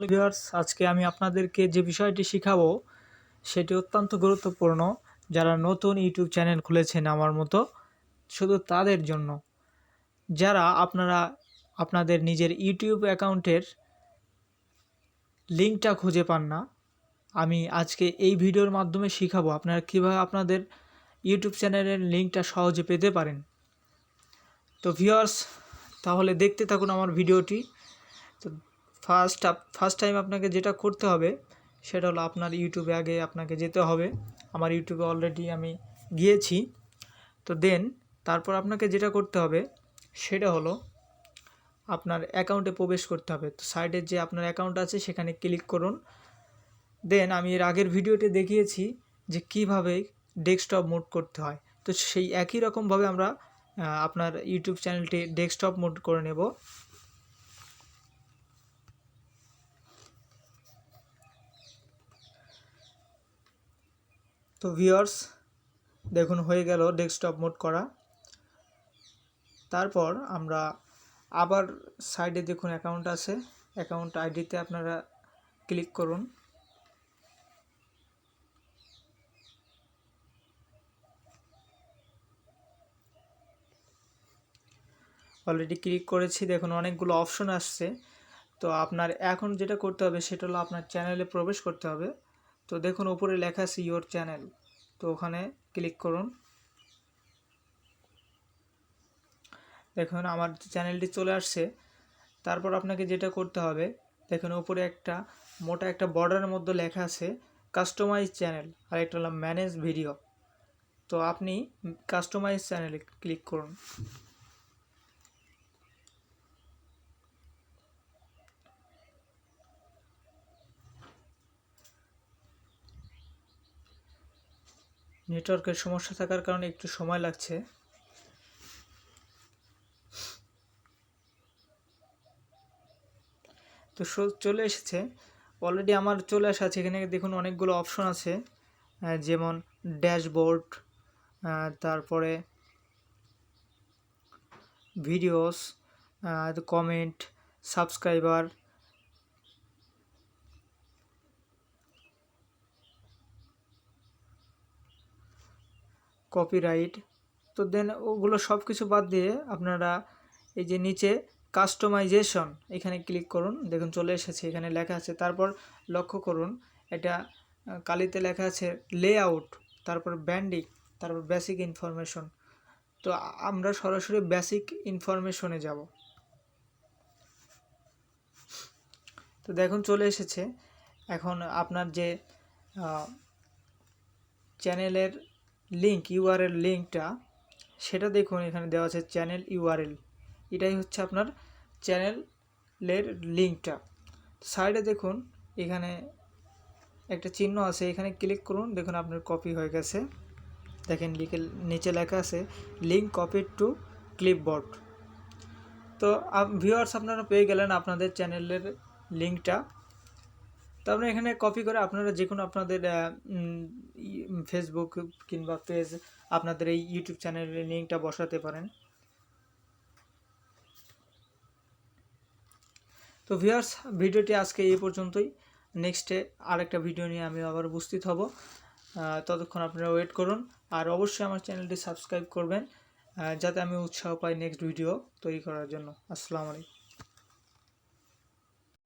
Viewers আজকে আমি আপনাদেরকে যে বিষয়টি শিখাবো, সেটি অত্যন্ত গুরুত্বপূর্ণ। যারা নতুন ইউটিউব চ্যানেল খুলেছেন আমার মতো, শুধু তাদের জন্য। যারা আপনারা, আপনাদের নিজের ইউটিউব অ্যাকাউন্টের লিঙ্কটা খুঁজে পান না, আমি আজকে এই ভিডিওর মাধ্যমে শিখাবো আপনারা কীভাবে আপনাদের ইউটিউব চ্যানেলের লিঙ্কটা সহজে পেতে পারেন। তো ভিউয়ার্স তাহলে দেখতে থাকুন আমার ভিডিওটি। ফার্স্ট ফার্স্ট টাইম আপনাকে যেটা করতে হবে, সেটা হলো আপনার ইউটিউবে আগে আপনাকে যেতে হবে। আমার ইউটিউবে অলরেডি আমি গিয়েছি। তো দেন তারপর আপনাকে যেটা করতে হবে, সেটা হলো আপনার অ্যাকাউন্টে প্রবেশ করতে হবে। তো সাইডের যে আপনার অ্যাকাউন্ট আছে, সেখানে ক্লিক করুন। দেন আমি এর আগের ভিডিওতে দেখিয়েছি যে কীভাবে ডেস্কটপ মোড করতে হয়। তো সেই একই রকমভাবে আমরা আপনার ইউটিউব চ্যানেলটি ডেস্কটপ মোড করে নেব। তো ভিওর্স দেখুন, হয়ে গেল ডেস্কটপ মোড করা। তারপর আমরা আবার সাইডে দেখুন অ্যাকাউন্ট আছে। অ্যাকাউন্ট আইডিতে আপনারা ক্লিক করুন। অলরেডি ক্লিক করেছি। দেখুন, অনেকগুলো অপশন আসছে। তো আপনার এখন যেটা করতে হবে, সেটা হলো আপনার চ্যানেলে প্রবেশ করতে হবে। তো দেখুন, উপরে লেখা আছে ইয়োর চ্যানেল তো ওখানে ক্লিক করুন। দেখুন, আমার চ্যানেলটি চলে আসছে। তারপর আপনাকে যেটা করতে হবে, দেখুন, উপরে একটা মোটা একটা বর্ডারের মধ্যে লেখা আছে কাস্টমাইজ চ্যানেল আর একটা হলো ম্যানেজ ভিডিও তো আপনি কাস্টমাইজ চ্যানেলে ক্লিক করুন। নেটওয়ার্কের সমস্যা থাকার কারণে একটু সময় লাগছে। তো চলে এসেছে। অলরেডি আমার চলে আসা আছে। এখানে দেখুন অনেকগুলো অপশন আছে। যেমন ড্যাশবোর্ড তারপরে ভিডিওস কমেন্ট সাবস্ক্রাইবার কপিরাইট তো দেন ওগুলো সব কিছু বাদ দিয়ে আপনারা এই যে নিচে কাস্টমাইজেশন এখানে ক্লিক করুন। দেখুন চলে এসেছে, এখানে লেখা আছে। তারপর লক্ষ্য করুন, এটা কালিতে লেখা আছে লেআউট তারপর ব্যান্ডিং তারপর বেসিক ইনফরমেশন তো আমরা সরাসরি বেসিক ইনফরমেশনে যাব। তো দেখুন চলে এসেছে। এখন আপনার যে চ্যানেলের লিঙ্ক ইউআরএল লিঙ্কটা সেটা দেখুন, এখানে দেওয়া আছে চ্যানেল ইউআরএল এটাই হচ্ছে আপনার চ্যানেলের লিঙ্কটা সাইডে দেখুন, এখানে একটা চিহ্ন আছে, এখানে ক্লিক করুন, দেখুন আপনার কপি হয়ে গেছে। দেখেন, লিখে, নিচে লেখা আছে লিঙ্ক কপি টু ক্লিপবোর্ড তো ভিউয়ার্স আপনারা পেয়ে গেলেন আপনাদের চ্যানেলের লিঙ্কটা তো আপনারা এখানে কপি করে আপনারা যে কোনো আপনাদের ফেসবুক কিংবা পেজ আপনাদের এই ইউটিউব চ্যানেলের লিঙ্কটা বসাতে পারেন। তো ভিউয়ার্স ভিডিওটি আজকে এই পর্যন্তই। নেক্সটে আরেকটা ভিডিও নিয়ে আমি আবার উপস্থিত হব। ততক্ষণ আপনারা ওয়েট করুন। আর অবশ্যই আমার চ্যানেলটি সাবস্ক্রাইব করবেন যাতে আমি উৎসাহ পাই নেক্সট ভিডিও তৈরি করার জন্য। আসসালামু আলাইকুম।